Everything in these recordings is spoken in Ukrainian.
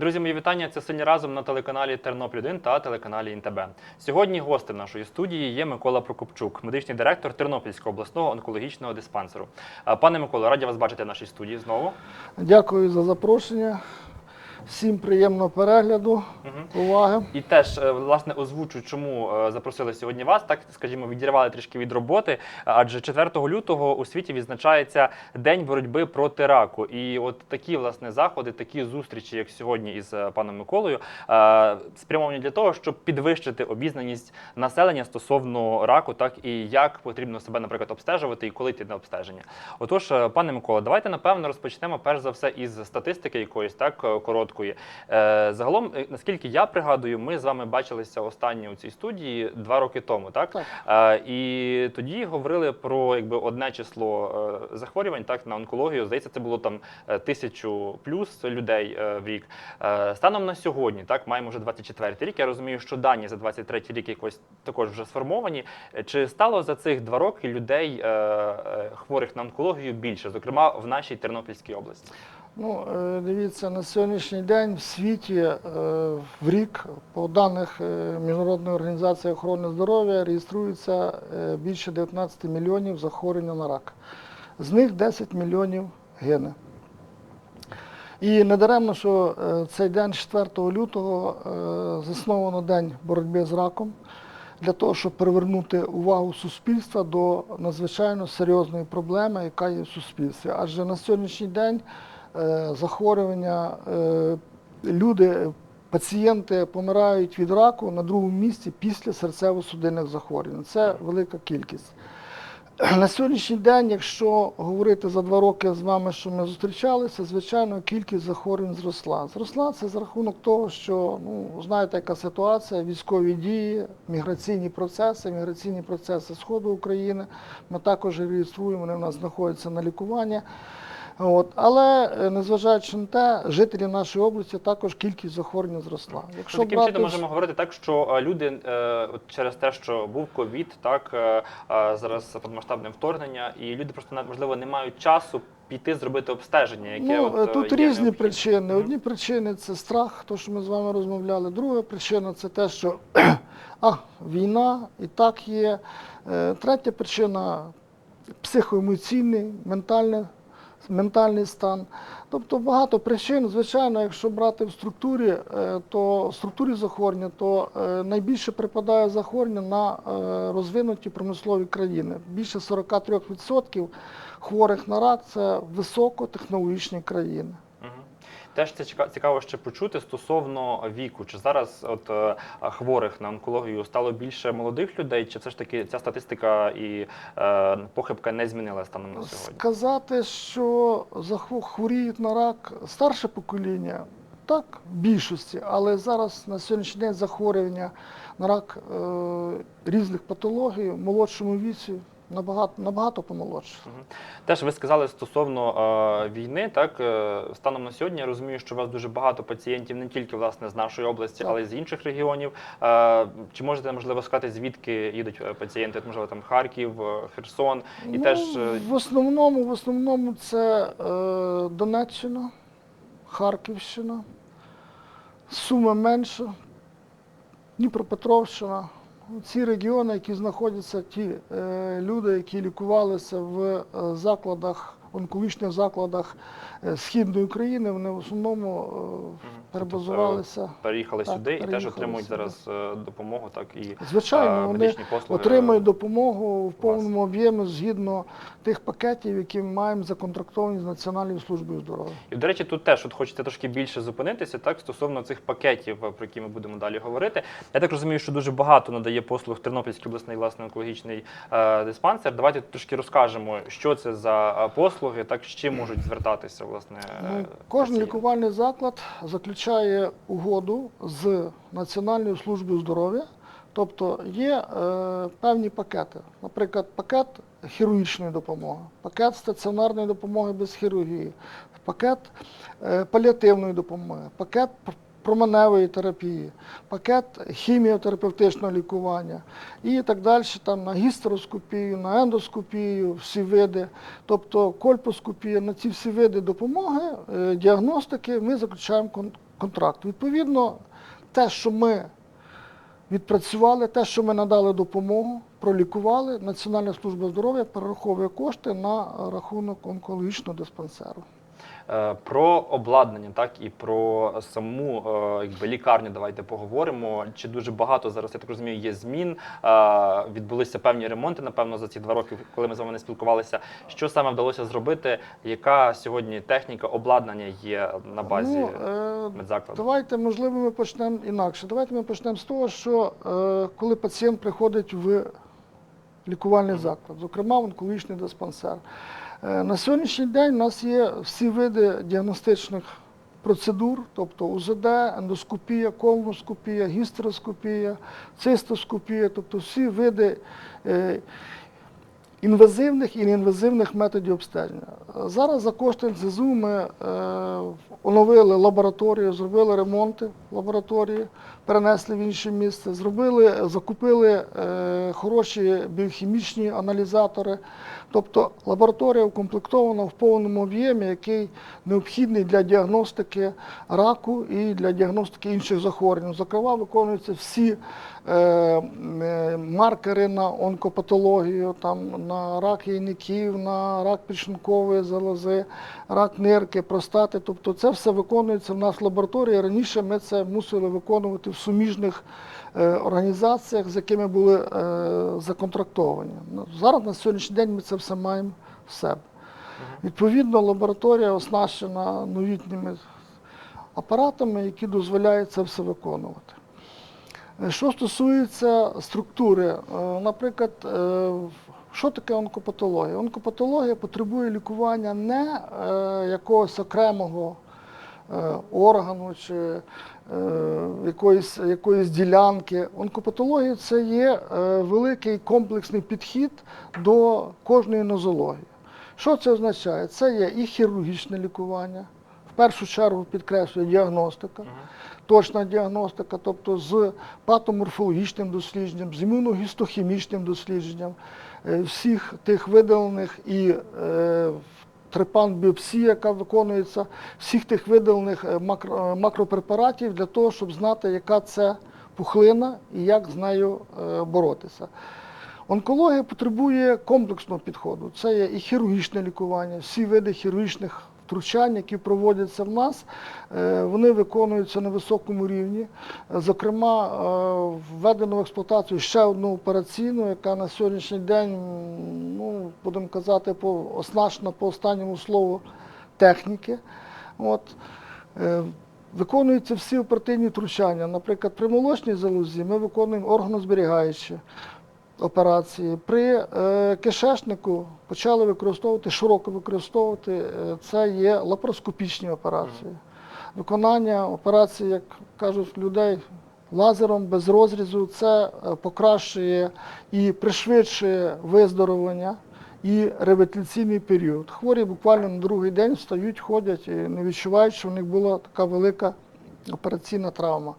Друзі, мої вітання. Це сильні разом на телеканалі Тернопіль 1 та телеканалі ІНТБ. Сьогодні гостем нашої студії є Микола Прокопчук, медичний директор Тернопільського обласного онкологічного диспансеру. Пане Миколо, раді вас бачити в нашій студії знову. Дякую за запрошення. Всім приємного перегляду, уваги. І теж е, власне озвучу, чому е, запросили сьогодні вас. Так скажімо, відірвали трішки від роботи. Адже 4 лютого у світі відзначається День боротьби проти раку. І от такі власне заходи, такі зустрічі, як сьогодні із е, паном Миколою, е, спрямовані для того, щоб підвищити обізнаність населення стосовно раку, так і як потрібно себе, наприклад, обстежувати і коли йти на обстеження. Отож, е, пане Микола, давайте напевно розпочнемо перш за все із статистики якоїсь так е, короткої. Е, Загалом, е, наскільки я пригадую, ми з вами бачилися останні у цій студії два роки тому, так? Так. Е, І тоді говорили про якби одне число захворювань, так на онкологію. Здається, це було там тисячу плюс людей в рік. Станом на сьогодні, так маємо вже 24 рік. Я розумію, що дані за 23 рік якось також вже сформовані. Чи стало за цих два роки людей хворих на онкологію більше, зокрема в нашій Тернопільській області? Ну, е, дивіться, на сьогоднішній день в світі е, в рік, по даних е, Міжнародної організації охорони здоров'я, реєструється більше 19 мільйонів захворювань на рак. З них 10 мільйонів гине. І недаремно, що е, цей день 4 лютого засновано День боротьби з раком для того, щоб привернути увагу суспільства до надзвичайно серйозної проблеми, яка є в суспільстві. Адже на сьогоднішній день захворювання е, люди, пацієнти помирають від раку на другому місці після серцево-судинних захворювань. Це велика кількість. На сьогоднішній день, якщо говорити за два роки з вами, що ми зустрічалися, звичайно, кількість захворювань зросла. Зросла це за рахунок того, що ну знаєте, яка ситуація, військові дії, міграційні процеси, міграційні процеси Сходу України. Ми також реєструємо, вони в нас знаходяться на лікуванні. От. Але е, незважаючи на те, жителі нашої області також кількість захворювань зросла. Якщо таким брати чином можемо говорити так, що е, люди е, от через те, що був ковід, так е, е, зараз повномасштабне вторгнення, і люди просто можливо не мають часу піти зробити обстеження, яке Ну, от, тут є різні необхідне. причини. Одні причини це страх, то, що ми з вами розмовляли. Друга причина це те, що а, війна і так є. Третя причина психоемоційний, ментальний, ментальний стан. Тобто багато причин. Звичайно, якщо брати в структурі, е, то в структурі захворювання, то е, найбільше припадає захворювання на е, розвинуті промислові країни. Більше 43% хворих на рак це високотехнологічні країни. Теж це цікаво ще почути стосовно віку. Чи зараз от е, хворих на онкологію стало більше молодих людей, чи все ж таки ця статистика і е, похибка не змінила станом на сьогодні? Сказати, що хворіють на рак старше покоління, так, в більшості, але зараз на сьогоднішній день захворювання на рак е, різних патологій в молодшому віці набагато, набагато помолодше. Теж ви сказали стосовно е, війни, так е, станом на сьогодні я розумію, що у вас дуже багато пацієнтів не тільки власне з нашої області, Так. але й з інших регіонів. Е, чи можете можливо сказати, звідки їдуть е, пацієнти? Можливо, там Харків, е, Херсон, і ну, теж е, в основному, в основному це е, Донеччина, Харківщина, Сума менша, Дніпропетровщина. Ці регіони, які знаходяться, ті е, люди, які лікувалися в е, закладах, онкологічних закладах е, Східної України, вони в основному е, перебазувалися. переїхали так, сюди і теж отримують сюди. зараз е, допомогу, так і Звичайно, е, вони послуги. отримують допомогу в повному об'ємі згідно тих пакетів, які ми маємо законтрактовані з Національною службою здоров'я. І, до речі, тут теж от хочеться трошки більше зупинитися, так, стосовно цих пакетів, е, про які ми будемо далі говорити. Я так розумію, що дуже багато надає послуг Тернопільський обласний власний онкологічний е, диспансер. Давайте трошки розкажемо, що це за е, послуги, так з чим можуть звертатися, власне. е, Ну, кожен пацієнти. лікувальний заклад заключає угоду з Національною службою здоров'я. Тобто є е, певні пакети. Наприклад, пакет хірургічної допомоги, пакет стаціонарної допомоги без хірургії, пакет е, паліативної допомоги, пакет променевої терапії, пакет хіміотерапевтичного лікування і так далі, там на гістероскопію, на ендоскопію, всі види, тобто кольпоскопія, на ці всі види допомоги, е, діагностики ми заключаємо кон- контракту. Відповідно, те, що ми відпрацювали, те, що ми надали допомогу, пролікували, Національна служба здоров'я перераховує кошти на рахунок онкологічного диспансеру. Е, Про обладнання, так і про саму е, якби, лікарню давайте поговоримо. Чи дуже багато зараз, я так розумію, є змін. Е, Відбулися певні ремонти, напевно, за ці два роки, коли ми з вами не спілкувалися. Що саме вдалося зробити? Яка сьогодні техніка, обладнання є на базі Ну, медзакладу? Давайте, можливо, ми почнемо інакше. Давайте ми почнемо з того, що коли пацієнт приходить в лікувальний заклад, зокрема в онкологічний диспансер. Е, на сьогоднішній день у нас є всі види діагностичних процедур, тобто УЗД, ендоскопія, колоноскопія, гістероскопія, цистоскопія, тобто всі види е, інвазивних і неінвазивних методів обстеження. Зараз за кошти НЗЗУ ми е, оновили лабораторію, зробили ремонти лабораторії, перенесли в інше місце, зробили, закупили е, хороші біохімічні аналізатори. Тобто лабораторія укомплектована в повному об'ємі, який необхідний для діагностики раку і для діагностики інших захворювань. Зокрема, виконуються всі е, е, маркери на онкопатологію, там, на рак яйників, на рак підшлункової залози, рак нирки, простати. Тобто це все виконується в нас в лабораторії. Раніше ми це мусили виконувати в суміжних е, організаціях, з якими були е, законтрактовані. Ну, Зараз на сьогоднішній день ми це все маємо в себе. Відповідно, лабораторія оснащена новітніми апаратами, які дозволяють це все виконувати. Е, Що стосується структури, наприклад, що таке онкопатологія? Онкопатологія потребує лікування не якогось окремого органу чи е, якоїсь, якоїсь ділянки. Онкопатологія це є е, великий комплексний підхід до кожної нозології. Що це означає? Це є і хірургічне лікування, в першу чергу підкреслює діагностика, точна діагностика, тобто з патоморфологічним дослідженням, з імуногістохімічним дослідженням е, всіх тих видалених і е, трепан біопсія, яка виконується, всіх тих видалених е, е, макропрепаратів для того, щоб знати, яка це пухлина і як з нею е, боротися. Онкологія потребує комплексного підходу. Це є і хірургічне лікування, всі види хірургічних втручань, які проводяться в нас, е, вони виконуються на високому рівні. Зокрема, е, введено в експлуатацію ще одну операційну, яка на сьогоднішній день, ну, будемо казати, оснащена по останньому слову техніки. От. Е, Виконуються всі оперативні втручання. Наприклад, при молочній залозі ми виконуємо органозберігаючі операції. При е, кишечнику почали використовувати, широко використовувати, е, це є лапароскопічні операції. Виконання операцій, як кажуть людей, лазером без розрізу, це е, покращує і пришвидшує виздоровлення і реабілітаційний період. Хворі буквально на другий день встають, ходять і не відчувають, що в них була така велика операційна травма.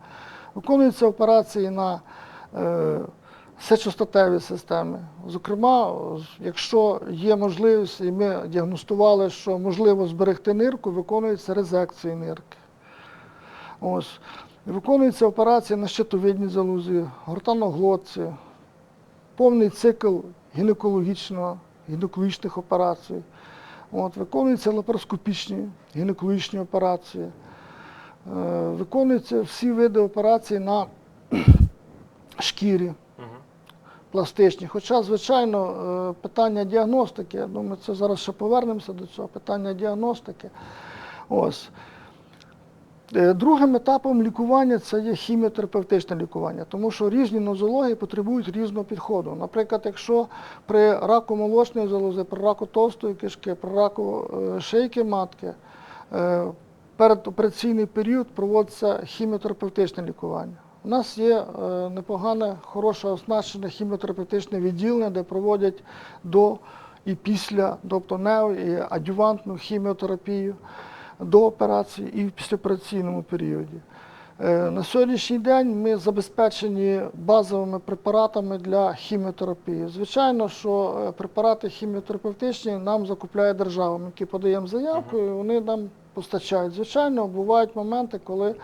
Виконуються операції на е, сечостатеві системи. Зокрема, якщо є можливість, і ми діагностували, що можливо зберегти нирку, виконується резекція нирки. Ось. Виконується операція на щитовидній залозі, гортаноглотці, повний цикл гінекологічного, гінекологічних операцій. От, виконуються лапароскопічні гінекологічні операції. Е, виконуються всі види операцій на шкірі. Пластичні. Хоча, звичайно, е, питання діагностики, я думаю, це зараз ще повернемося до цього питання діагностики. Ось. Е, Другим етапом лікування це є хіміотерапевтичне лікування, тому що різні нозології потребують різного підходу. Наприклад, якщо при раку молочної залози, при раку товстої кишки, при раку е, шийки матки, передопераційний період проводиться хіміотерапевтичне лікування. У нас є е, непогане, хороше оснащене хіміотерапевтичне відділення, де проводять до і після, тобто нео і адювантну хіміотерапію до операції і в післяопераційному періоді. Е, На сьогоднішній день ми забезпечені базовими препаратами для хіміотерапії. Звичайно, що е, препарати хіміотерапевтичні нам закупляє держава. Ми які подаємо заявку, і вони нам постачають. Звичайно, бувають моменти, коли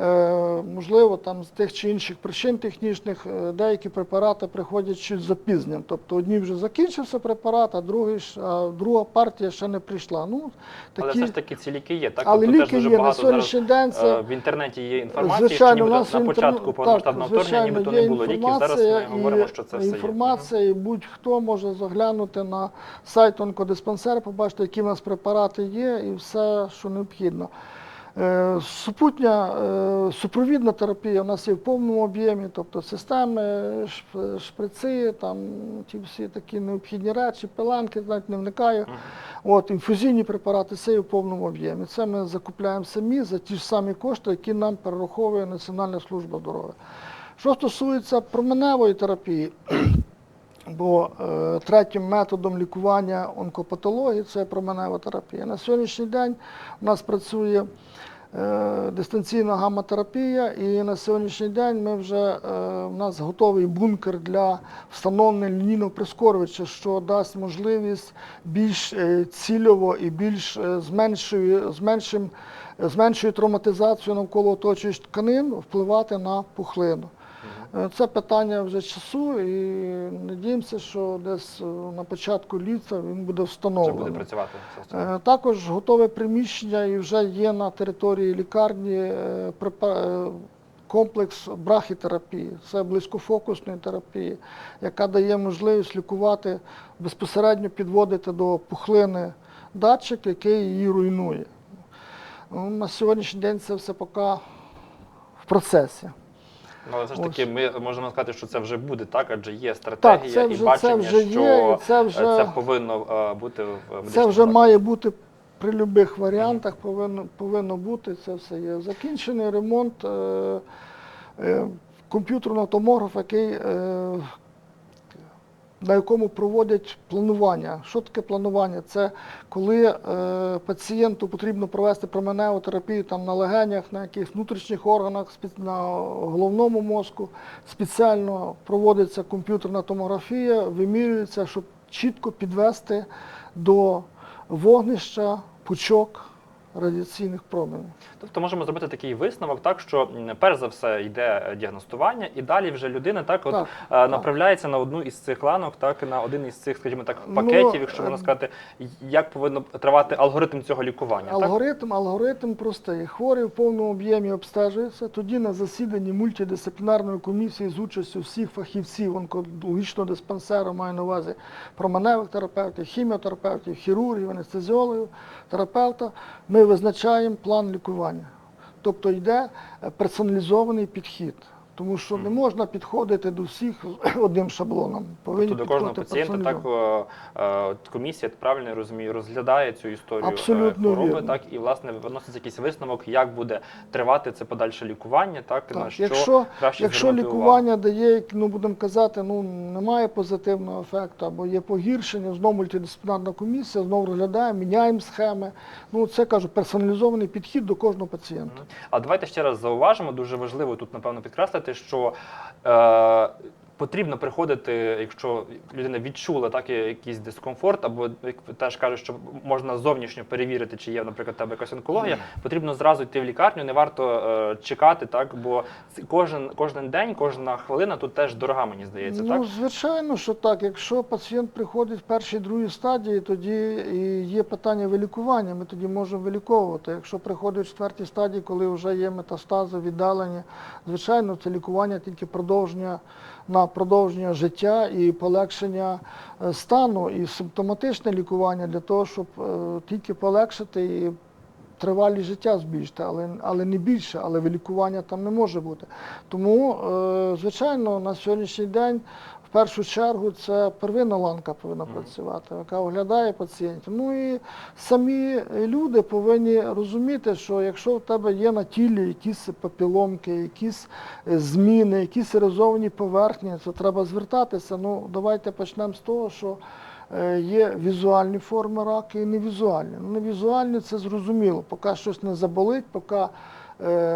е, можливо там з тих чи інших причин технічних е, деякі препарати приходять чуть запізненням. Тобто одні вже закінчився препарат, а другий а друга партія ще не прийшла. Ну, Але все ж таки ці ліки є. Так Але Тобто ліки теж дуже є на багато сьогоднішній день. Це е, в інтернеті є інформація, Звичайно, що нібито нас на початку повномасштабного вторгнення нібито не було ліків. Зараз ми говоримо, що це все є. Інформація, і будь-хто може заглянути на сайт онкодиспансер, побачити, які в нас препарати є, і все, що необхідно. Е, Супутня е, супровідна терапія у нас є в повному об'ємі, тобто системи, шприци, там ті всі такі необхідні речі, пеленки, навіть не вникаю. От, інфузійні препарати все є в повному об'ємі. Це ми закупляємо самі за ті ж самі кошти, які нам перераховує Національна служба здоров'я. Що стосується променевої терапії, бо е, третім методом лікування онкопатології це променева терапія. На сьогоднішній день у нас працює е, дистанційна гамма-терапія, і на сьогоднішній день ми вже е, у нас готовий бункер для встановлення лінійного прискорювача, що дасть можливість більш е, цільово і більш е, з меншою, з меншим, з травматизацією навколо оточуючих тканин впливати на пухлину. Е, Це питання вже часу, і надіємося, що десь е, на початку літа він буде Вже встановлений. буде працювати. Е, Також готове приміщення і вже є на території лікарні комплекс брахітерапії. Це близькофокусної терапії, яка дає можливість лікувати, безпосередньо підводити до пухлини датчик, який її руйнує. Ну, На сьогоднішній день це все поки в процесі. Але все ж ось. таки, ми можемо сказати, що це вже буде так, адже є Так, стратегія вже, і бачення, це вже що є, це е, вже, це повинно а, бути в медичному це вже закладі. має бути при будь-яких варіантах, повинно, повинно бути, це все є. Закінчений ремонт е, е, комп'ютерного томографа, який, е, на якому проводять планування. Що таке планування? Це коли е, пацієнту потрібно провести променеву терапію там, на легенях, на якихось внутрішніх органах, на головному мозку. Спеціально проводиться комп'ютерна томографія, вимірюється, щоб чітко підвести до вогнища пучок радіаційних променів. Тобто можемо зробити такий висновок, так що перш за все йде е, діагностування, і далі вже людина так от Так, е, направляється на одну із цих ланок, так на один із цих, скажімо так, Ну, пакетів, якщо е, можна сказати, як повинно тривати алгоритм цього лікування. Так? Алгоритм, алгоритм простий. Хворий в повному об'ємі обстежується. Тоді на засіданні мультидисциплінарної комісії з участю всіх фахівців онкологічного диспансеру, маю на увазі променевих терапевтів, хіміотерапевтів, хірургів, анестезіологів, терапевта, ми визначаємо план лікування. Тобто йде е, персоналізований підхід. Тому що не можна підходити до всіх одним шаблоном. Повинні Тобто до кожного пацієнта так е, е, комісія, правильно розумію, розглядає цю історію е, Абсолютно хвороби, вірно. так і власне виносить якийсь висновок, як буде тривати це подальше лікування, так, на що якщо, краще якщо звернути увагу. лікування дає, як, ну будемо казати, ну немає позитивного ефекту або є погіршення, знову мультидисциплінарна комісія, знову розглядає, міняємо схеми. Ну це кажу, персоналізований підхід до кожного пацієнта. А давайте ще раз зауважимо. Дуже важливо тут, напевно, підкреслити, що е, потрібно приходити, якщо людина відчула так, якийсь дискомфорт, або як теж кажуть, що можна зовнішньо перевірити, чи є, наприклад, тебе якась онкологія, потрібно зразу йти в лікарню, не варто е, чекати, так, бо кожен, кожен день, кожна хвилина тут теж дорога, мені здається, ну, так? звичайно, що так. Якщо пацієнт приходить в першій другій стадії, тоді і є питання вилікування, ми тоді можемо виліковувати. Якщо приходить в четвертій стадії, коли вже є метастази, віддалення, звичайно, це лікування тільки продовження на продовження життя і полегшення е, стану, і симптоматичне лікування для того, щоб е, тільки полегшити і тривалість життя збільшити, але, але не більше, але лікування там не може бути. Тому, е, звичайно, на сьогоднішній день в першу чергу це первинна ланка повинна працювати, яка оглядає пацієнтів. Ну і самі люди повинні розуміти, що якщо в тебе є на тілі якісь папіломки, якісь е, зміни, якісь ерозовані поверхні, то треба звертатися. Ну, давайте почнемо з того, що е, є візуальні форми раку і невізуальні. Ну, невізуальні це зрозуміло, поки щось не заболить, поки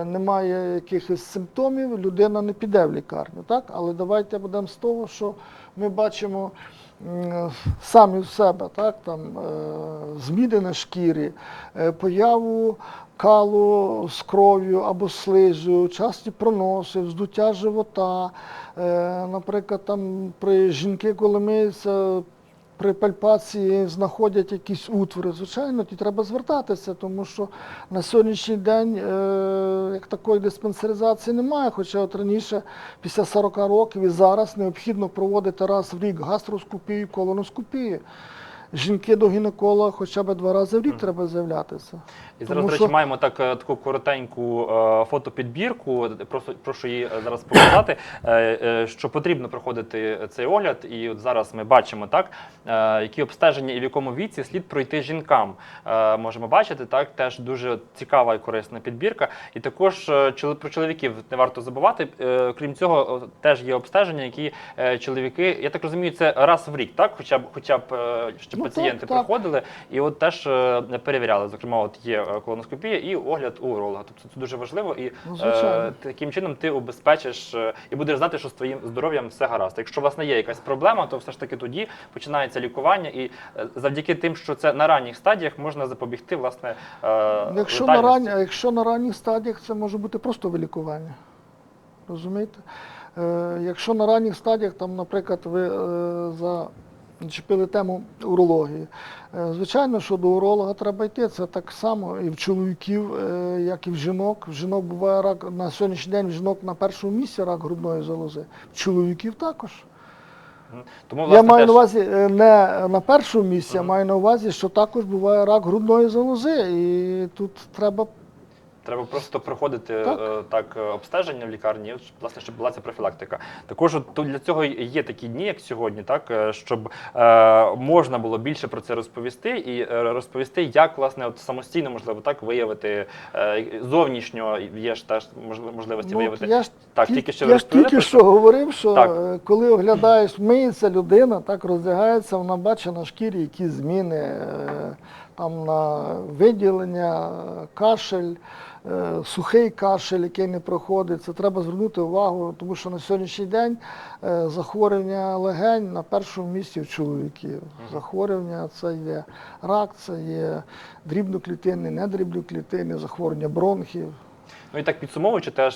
немає якихось симптомів, людина не піде в лікарню. Так? Але давайте будемо з того, що ми бачимо самі в себе, так, там, е, зміни на шкірі, е, появу калу з кров'ю або слизу, часті проноси, вздуття живота. Е, Наприклад, там при жінки, коли миються, при пальпації знаходять якісь утвори, звичайно, ті треба звертатися, тому що на сьогоднішній день е, як такої диспансеризації немає. Хоча от раніше, після 40 років і зараз необхідно проводити раз в рік гастроскопію, колоноскопію. Жінки до гінеколога хоча б два рази в рік треба з'являтися. І зараз, до речі, що- маємо так е, таку коротеньку е, фотопідбірку. Просто прошу її е, зараз показати, е, е, що потрібно проходити цей огляд. І от зараз ми бачимо так, е, які обстеження і в якому віці слід пройти жінкам. Е, Можемо бачити так, теж дуже цікава і корисна підбірка. І також е, про чоловіків не варто забувати. Е, Крім цього, теж є обстеження, які е, чоловіки, я так розумію, це раз в рік, так, хоча б хоча б е, щоб Ну, пацієнти так. приходили і от теж е, перевіряли. Зокрема, от є е, колоноскопія і огляд у уролога. Тобто це дуже важливо, і Ну, е, таким чином ти убезпечиш е, і будеш знати, що з твоїм здоров'ям все гаразд. Якщо у вас не є якась проблема, то все ж таки тоді починається лікування, і е, завдяки тим, що це на ранніх стадіях, можна запобігти власне. е, Якщо на, ран... якщо на ранніх стадіях, це може бути просто вилікування. Розумієте? Е, якщо на ранніх стадіях, там, наприклад, ви е, зачепили тему урології. Е, звичайно, що до уролога треба йти. Це так само і в чоловіків, е, як і в жінок. В жінок буває рак на сьогоднішній день в жінок на першому місці рак грудної залози. В чоловіків також. Тому Я маю на увазі е, не на першому місці, я маю на увазі, що також буває рак грудної залози, і тут треба Треба просто проходити Так. так, так е, обстеження в лікарні, власне, щоб була ця профілактика. Також тут для цього є такі дні, як сьогодні, так е, щоб е, можна було більше про це розповісти і е, розповісти, як власне от самостійно можливо так виявити е, зовнішньо є ж теж можливості Ну, виявити. я ж так, ті- тільки що я ж тільки що говорив, що Так. е, коли оглядаєш, миється людина, так роздягається, вона бачить на шкірі якісь зміни, е, там на виділення, е, кашель, е, сухий кашель, який не проходить. Це треба звернути увагу, тому що на сьогоднішній день е, захворювання легень на першому місці в чоловіків. Захворювання це є рак, це є дрібноклітини, недрібноклітини, захворювання бронхів. Ну і так підсумовуючи, теж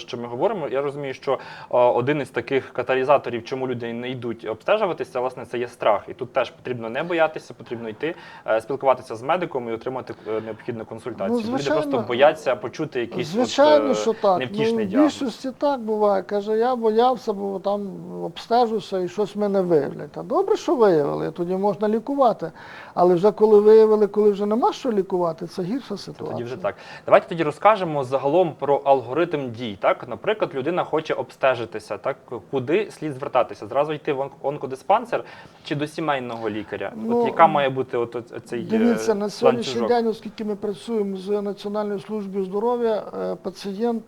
що ми говоримо, я розумію, що е, один із таких каталізаторів, чому люди не йдуть обстежуватися, власне, це є страх. І тут теж потрібно не боятися, потрібно йти, е, спілкуватися з медиком і отримати е, необхідну консультацію. Ну, люди просто бояться почути якийсь Звичайно, от, що так. Ну, невтішний в діагноз. більшості так буває. Каже, я боявся, бо там обстежуся і щось мене виявлять. Та добре, що виявили, тоді можна лікувати. Але вже коли виявили, коли вже нема що лікувати, це гірша ситуація. Тоді вже так. Давайте тоді розкажемо загалом про алгоритм дій. Так, наприклад, людина хоче обстежитися. Так, куди слід звертатися? Зразу йти в онк- онкодиспансер чи до сімейного лікаря? Ну, от яка має бути от, от цей е, Дивіться, на сьогоднішній день, оскільки ми працюємо з Національною службою здоров'я, е, пацієнт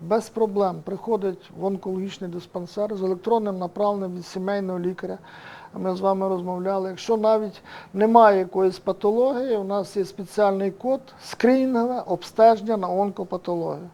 без проблем приходить в онкологічний диспансер з електронним направленням від сімейного лікаря. Ми з вами розмовляли. Якщо навіть немає якоїсь патології, у нас є спеціальний код скринінгове обстеження на онкопатологію.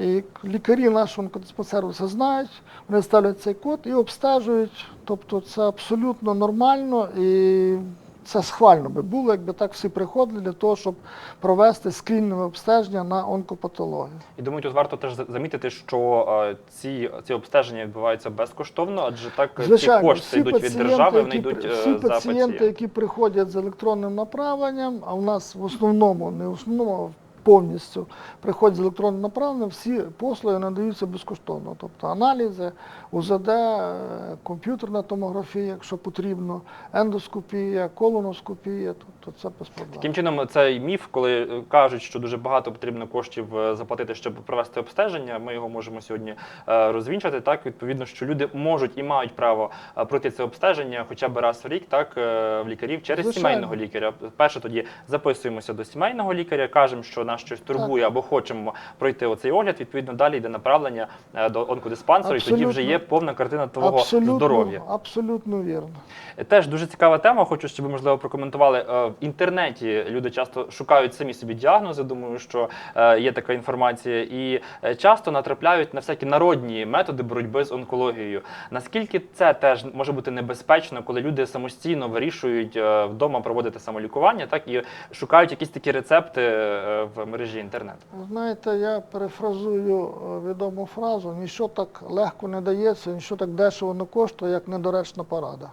І лікарі нашого онкодиспансеру знають, вони ставлять цей код і обстежують. Тобто це абсолютно нормально і це схвально би було, якби так всі приходили для того, щоб провести скрінне обстеження на онкопатологію. І думаю, тут варто теж замітити, що е, ці, ці обстеження відбуваються безкоштовно, адже так Звичайно, ці кошти всі йдуть від держави, вони йдуть е, всі за пацієнти, які приходять з електронним направленням, а у нас в основному, не в основному, а повністю приходять з електронним направленням, всі послуги надаються безкоштовно. Тобто аналізи, УЗД, е, комп'ютерна томографія, якщо потрібно, ендоскопія, колоноскопія, це без проблем. Таким чином, цей міф, коли е, кажуть, що дуже багато потрібно коштів е, заплатити, щоб провести обстеження, ми його можемо сьогодні е, розвінчати. Так, відповідно, що люди можуть і мають право пройти це обстеження хоча б раз в рік, так в лікарів через Звичайно. сімейного лікаря. Перше тоді записуємося до сімейного лікаря, кажемо, що нас щось турбує або хочемо пройти оцей огляд, відповідно далі йде направлення до онкодиспансеру, і тоді вже є повна картина твого абсолютно, здоров'я. абсолютно вірно. Теж дуже цікава тема. Хочу, щоб ви можливо прокоментували. Інтернеті люди часто шукають самі собі діагнози. Думаю, що е, є така інформація, і е, часто натрапляють на всякі народні методи боротьби з онкологією. Наскільки це теж може бути небезпечно, коли люди самостійно вирішують е, вдома проводити самолікування, так і шукають якісь такі рецепти в мережі інтернет. Ви Знаєте, я перефразую відому фразу: ніщо так легко не дається, ніщо так дешево не коштує, як недоречна порада.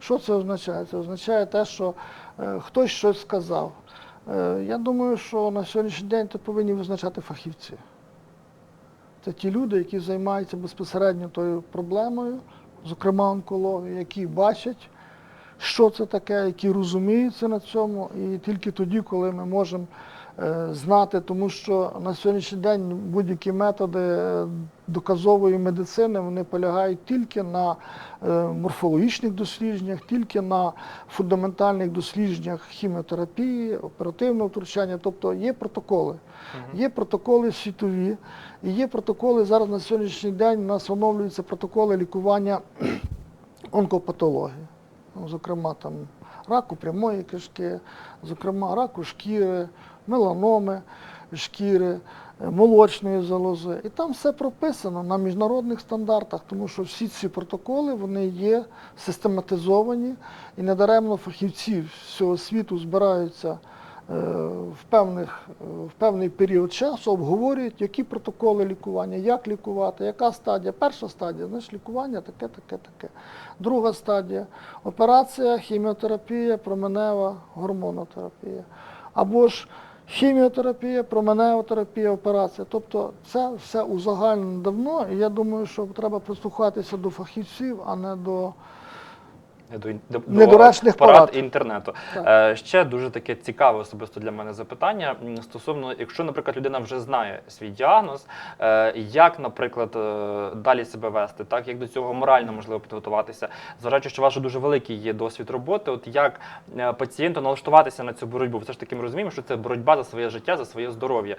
Що це означає? Це означає те, що е, хтось щось сказав. Е, я думаю, що на сьогоднішній день це повинні визначати фахівці. Це ті люди, які займаються безпосередньо тою проблемою, зокрема онкологією, які бачать, що це таке, які розуміються на цьому. І тільки тоді, коли ми можемо знати, тому що на сьогоднішній день будь-які методи е, доказової медицини вони полягають тільки на е, морфологічних дослідженнях, тільки на фундаментальних дослідженнях хіміотерапії, оперативного втручання. Тобто є протоколи. Є протоколи світові, і є протоколи зараз на сьогоднішній день. У нас оновлюються протоколи лікування онкопатології. Ну, Зокрема, там раку прямої кишки, зокрема, раку шкіри, меланоми шкіри, е, молочної залози. І там все прописано на міжнародних стандартах, тому що всі ці протоколи вони є систематизовані і недаремно фахівці всього світу збираються в, певних, е, в певний період часу, обговорюють, які протоколи лікування, як лікувати, яка стадія. Перша стадія, знаєш, лікування таке, таке, таке. Друга стадія операція, хіміотерапія, променева, гормонотерапія. Або ж хіміотерапія, променеотерапія, операція. Тобто це все узагальнено давно, і я думаю, що треба прислухатися до фахівців, а не до До, Недоречних порад порад. інтернету. Так. Е, ще дуже таке цікаве особисто для мене запитання стосовно, якщо, наприклад, людина вже знає свій діагноз, е, як, наприклад, е, далі себе вести, так як до цього морально можливо підготуватися, зважаючи, що вже дуже великий є досвід роботи, от як пацієнту налаштуватися на цю боротьбу? Все ж таки ми розуміємо, що це боротьба за своє життя, за своє здоров'я.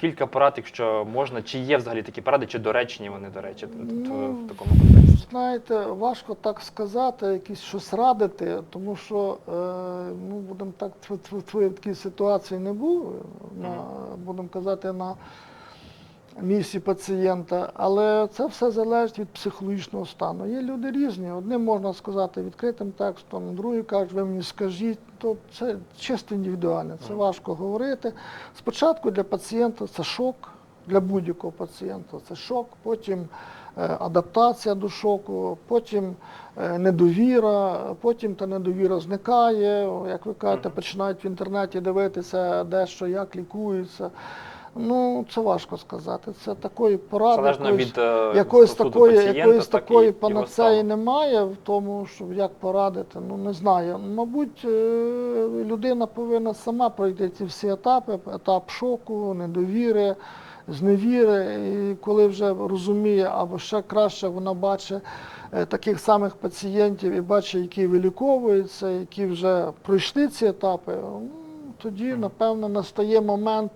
Кілька порад, якщо можна, чи є взагалі такі поради, чи доречні вони до речі, Ну, в такому контексті. Знаєте, важко так сказати, якісь щось радити, тому що, е, ну, будемо так, в такій ситуації не був, на, будемо казати, на місці пацієнта, але це все залежить від психологічного стану. Є люди різні. Одним можна сказати відкритим текстом, другі кажуть, ви мені скажіть. То це чисто індивідуально, це важко говорити. Спочатку для пацієнта це шок, для будь-якого пацієнта це шок, потім е, адаптація до шоку, потім е, недовіра, потім та недовіра зникає. Як ви кажете, починають в інтернеті дивитися, де що, як лікується. Ну, це важко сказати. Це такої поради. Якоїсь- е, Якоїсь такої, якоїсь так такої панацеї немає в тому, що як порадити. Ну не знаю. Мабуть, людина повинна сама пройти ці всі етапи: етап шоку, недовіри, зневіри. І коли вже розуміє, або ще краще вона бачить е, таких самих пацієнтів і бачить, які виліковуються, які вже пройшли ці етапи, тоді, напевно, настає момент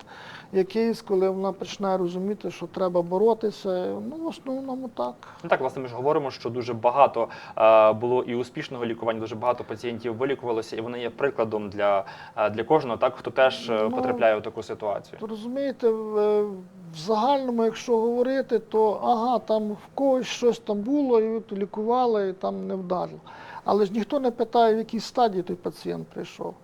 якийсь, коли вона починає розуміти, що треба боротися. Ну, в основному так. Ну так, власне, ми ж говоримо, що дуже багато е, було і успішного лікування, дуже багато пацієнтів вилікувалося, і вони є прикладом для, е, для кожного, так хто теж е, Ну, потрапляє в таку ситуацію. Розумієте, в, в загальному, якщо говорити, то ага, там в когось щось там було, і от лікували, і там не вдарило. Але ж ніхто не питає, в якій стадії той пацієнт прийшов,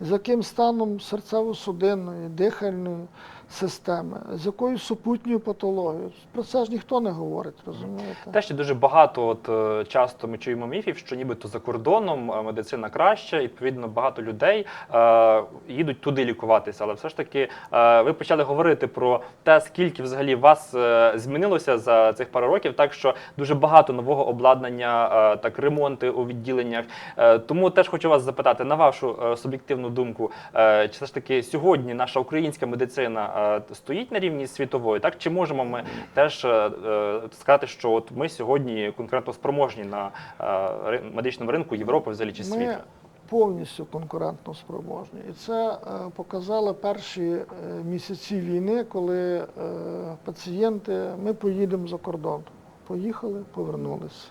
з яким станом серцево-судинної, дихальної системи, з якою супутньою патологією. Про це ж ніхто не говорить, розумієте? Теж є дуже багато, от е, часто ми чуємо міфів, що нібито за кордоном е, медицина краща, і відповідно багато людей е, їдуть туди лікуватися. Але все ж таки е, ви почали говорити про те, скільки взагалі вас е, змінилося за цих пару років, так що дуже багато нового обладнання, е, так ремонти у відділеннях. Е, тому теж хочу вас запитати на вашу е, суб'єктивну думку, е, чи все ж таки сьогодні наша українська медицина е, стоїть на рівні світової, так чи можемо ми теж е, е, сказати, що от ми сьогодні конкретно спроможні на медичному ринку Європи взагалі чи Ми- світу? повністю конкурентно спроможні. І це показали перші місяці війни, коли пацієнти, ми поїдемо за кордон. Поїхали, повернулися.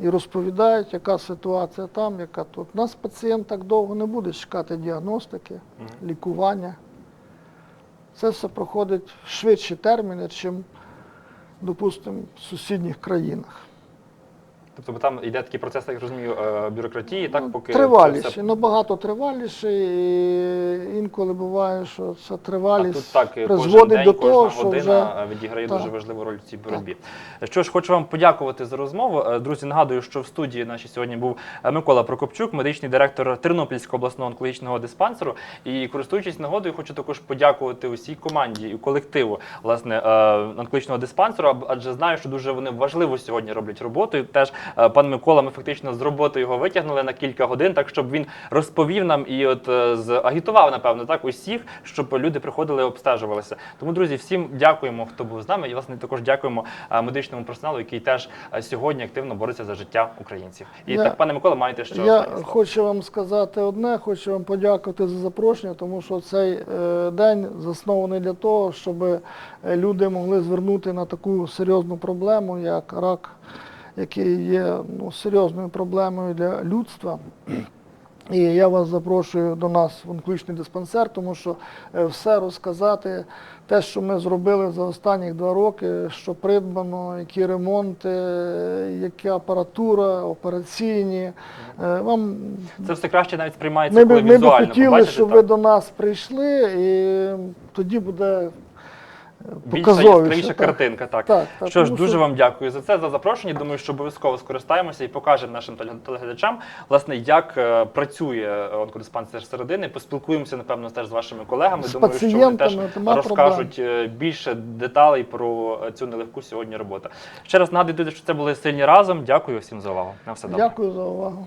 І розповідають, яка ситуація там, яка тут. У нас пацієнт так довго не буде чекати діагностики, лікування. Це все проходить швидші терміни, чим, допустимо, в сусідніх країнах. Тобто там йде такий процес, я розумію, е, бюрократії, так Ну, поки це все- набагато триваліший. І інколи буває, що ця А тут так кожен призводить день, до кожна що година вже е, відіграє Так. дуже важливу роль в цій боротьбі. Що ж, хочу вам подякувати за розмову. Е, Друзі, нагадую, що в студії нашій сьогодні був Микола Прокопчук, медичний директор Тернопільського обласного онкологічного диспансеру. І користуючись нагодою, хочу також подякувати усій команді і колективу власне онкологічного диспансеру, адже знаю, що дуже вони важливо сьогодні роблять роботу. І теж пан Микола, ми фактично з роботи його витягнули на кілька годин, так щоб він розповів нам і от е, агітував, напевно, так усіх, щоб люди приходили і обстежувалися. Тому, друзі, всім дякуємо, хто був з нами. І власне також дякуємо е, медичному персоналу, який теж е, сьогодні активно бореться за життя українців. І Я- так, пане Микола, маєте що Я хочу вам сказати одне, хочу вам подякувати за запрошення, тому що цей е, день заснований для того, щоб е, люди могли звернути на таку серйозну проблему, як рак, який є ну, серйозною проблемою для людства. І я вас запрошую до нас в онкологічний диспансер, тому що е, все розказати, те, що ми зробили за останні два роки, що придбано, які ремонти, яка апаратура, операційні. Е, Вам Це все краще навіть сприймається, ми коли ми б хотіли, щоб так. ви до нас прийшли, і тоді буде Більша яскравіша картинка, так. Так, так, Що ж, дуже що- вам дякую за це, за запрошення. Думаю, що обов'язково скористаємося і покажемо нашим теле- телеглядачам, власне, як е, працює онкодиспансер середини. Поспілкуємося, напевно, теж з вашими колегами. З Думаю, що вони теж розкажуть е, більше деталей про цю нелегку сьогодні роботу. Ще раз нагадую, що це були сильні разом. Дякую всім за увагу. На все добре. Дякую за увагу.